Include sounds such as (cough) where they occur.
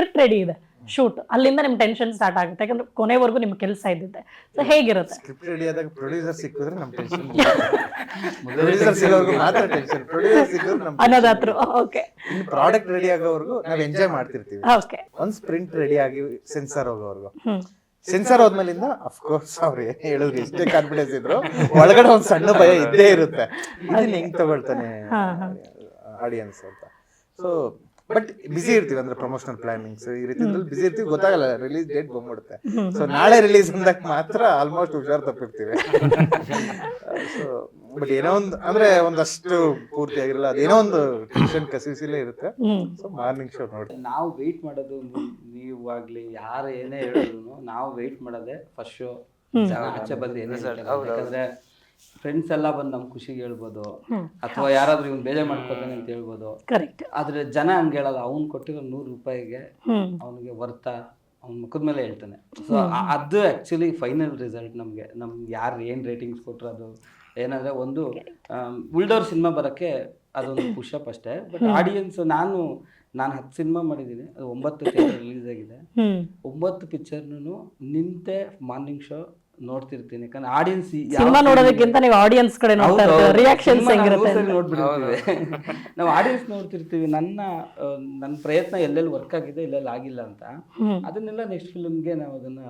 Script ready ಇದೆ. Shoot ಅಲ್ಲಿಂದ ನಿಮ್ ಟೆನ್ಷನ್ ಸ್ಟಾರ್ಟ್ ಆಗುತ್ತೆ. ಯಾಕಂದ್ರೆ ಕೊನೆವರೆಗೂ ನಿಮ್ ಕೆಲಸ ಇದ್ದಿದೆ ಸೊ ಹೇಗಿರುತ್ತೆ? ಸ್ಕ್ರಿಪ್ಟ್ ರೆಡಿ ಆದಾಗ ಪ್ರೊಡ್ಯೂಸರ್ ಸಿಕ್ಕಿದ್ರೆ ನಮ್ ಟೆನ್ಷನ್ ಪ್ರೊಡ್ಯೂಸರ್ ಸಿಗೋರ್ಗು ಮಾತ್ರ ಟೆನ್ಷನ್ ಪ್ರೊಡ್ಯೂಸರ್ ಸಿಕ್ಕಿದ್ರೆ ನಮ್ ಅನ್ನೋದಾದ್ರು ಓಕೆ ಇನ್ನು ಪ್ರಾಡಕ್ಟ್ ರೆಡಿ ಆಗೋವರೆಗೂ ನಾವ್ ಎಂಜಾಯ್ ಮಾಡ್ತಿರ್ತೀವಿ. ಓಕೆ ಒಂದ್ ಸ್ಪ್ರಿಂಟ್ ರೆಡಿ ಆಗಿ ಸೆನ್ಸರ್ ಹೋಗೋವರೆಗೂ. ಸೆನ್ಸರ್ ಹೋದ್ಮೇಲಿಂದ ಅಫ್ಕೋರ್ಸ್ ಅವ್ರು ಏನ್ ಹೇಳಿದ್ರು ಎಷ್ಟೇ ಕಾನ್ಫಿಡೆನ್ಸ್ ಇದ್ರು. ಒಳಗಡೆ ಒಂದ್ ಸಣ್ಣ ಭಯ ಇದ್ದೇ ಇರುತ್ತೆ. ಇದನ್ನ ಹೆಂಗ್ ತಗೊಳ್ತಾನೆ ಆಡಿಯನ್ಸ್ ಅಂತ. ಸೊ ಬಟ್ ಬಿಸಿ ಇರ್ತೀವಿ ಅಂದ್ರೆ ಪ್ರಮೋಷನಲ್ ಪ್ಲಾನಿಂಗ್ಸ್ ಈ ರೀತಿ ಬಿಸಿ ಇರ್ತೀವಿ. ಗೊತ್ತಾಗಲ್ಲ ರಿಲೀಸ್ ಡೇಟ್ ಬಂದ್ಬಿಡುತ್ತೆ. ಸೊ ನಾಳೆ ರಿಲೀಸ್ ಅಂದಾಗ ಮಾತ್ರ ಆಲ್ಮೋಸ್ಟ್ ಹುಷಾರ್ ತಪ್ಪಿರ್ತೀವಿ. (laughs) ಸೊ ಬಟ್ ಏನೋ ಒಂದು ಅಂದ್ರೆ ಒಂದಷ್ಟು ಪೂರ್ತಿ ಆಗಿರಲ್ಲ ಅದೇನೋ ಒಂದು ಟೆನ್ಷನ್ ಕಸಿಸಿಲೇ ಇರುತ್ತೆ. ಸೊ ಮಾರ್ನಿಂಗ್ ಶೋ ನೋಡಿ. ನಾವು ವೆಯ್ಟ್ ಮಾಡೋದು ನೀವು ಆಗ್ಲಿ ಯಾರು ಏನೇ ಹೇಳಿದ್ರು ನಾವು ವೆಯ್ಟ್ ಮಾಡೋದೇ ಫಸ್ಟ್ ಶೋ ಆಚೆ ಬಂದು ಏನೇ. ಯಾಕಂದ್ರೆ ಫ್ರೆಂಡ್ಸ್ ಎಲ್ಲ ಬಂದು ನಮ್ ಖುಷಿಗೆ ಹೇಳ್ಬೋದು. ಅಥವಾ ಯಾರಾದ್ರೂ ಇವ್ನು ಬೇಜಾರ್ ಮಾಡ್ಕೊತಾನೆ ಅಂತ ಹೇಳ್ಬೋದು. ಕರೆಕ್ಟ್ ಆದ್ರೆ ಜನ ಹಂಗೆ ಹೇಳಲ್ಲ ಅವ್ನು ಕೊಟ್ಟಿರೋ ನೂರು ರೂಪಾಯಿಗೆ ಅವನಿಗೆ ವರ್ತ ಅವ್ನ ಮುಖದ ಮೇಲೆ ಹೇಳ್ತಾನೆ. ಸೊ ಅದು ಆ್ಯಕ್ಚುಲಿ ಫೈನಲ್ ರಿಸಲ್ಟ್ ನಮಗೆ. ನಮ್ಗೆ ಯಾರು ಏನು ರೇಟಿಂಗ್ಸ್ ಕೊಟ್ಟರು ಅದು. ಏನಂದ್ರೆ ಒಂದು ಉಳ್ದವ್ರ ಸಿನಿಮಾ ಬರೋಕ್ಕೆ ಅದೊಂದು ಪುಷಪ್ ಅಷ್ಟೇ. ಬಟ್ ಆಡಿಯನ್ಸ್ ನಾನು ನಾನು ಹತ್ತು ಸಿನಿಮಾ ಮಾಡಿದ್ದೀನಿ ಅದು ಒಂಬತ್ತು ರಿಲೀಸ್ ಆಗಿದೆ. ಒಂಬತ್ತು ಪಿಕ್ಚರ್ನು ನಿಂತೆ ಮಾರ್ನಿಂಗ್ ಶೋ ನೋಡ್ತಿರ್ತೀನಿ. ಯಾಕಂದ್ರೆ ಆಡಿಯನ್ಸ್ ಸಿನಿಮಾ ನೋಡೋದಕ್ಕಿಂತ ನೀವು ಆಡಿಯನ್ಸ್ ಕಡೆ ನೋಡ್ತಾ ಇರ್ತೀರ. ರಿಯಾಕ್ಷನ್ಸ್ ಹೆಂಗಿರುತ್ತೆ. ನೋಡ್ಬಿಡ್ತೀವಿ. (laughs) ನಾವು ಆಡಿಯನ್ಸ್ ನೋಡ್ತಿರ್ತೀವಿ. ನನ್ನ ನನ್ನ ಪ್ರಯತ್ನ ಎಲ್ಲೆಲ್ಲಿ ವರ್ಕ್ ಆಗಿದೆ ಎಲ್ಲೆಲ್ಲಿ ಆಗಿಲ್ಲ ಅಂತ. ಅದನ್ನೆಲ್ಲ ನೆಕ್ಸ್ಟ್ ಫಿಲ್ಮ್ಗೆ ನಾವು ಅದನ್ನ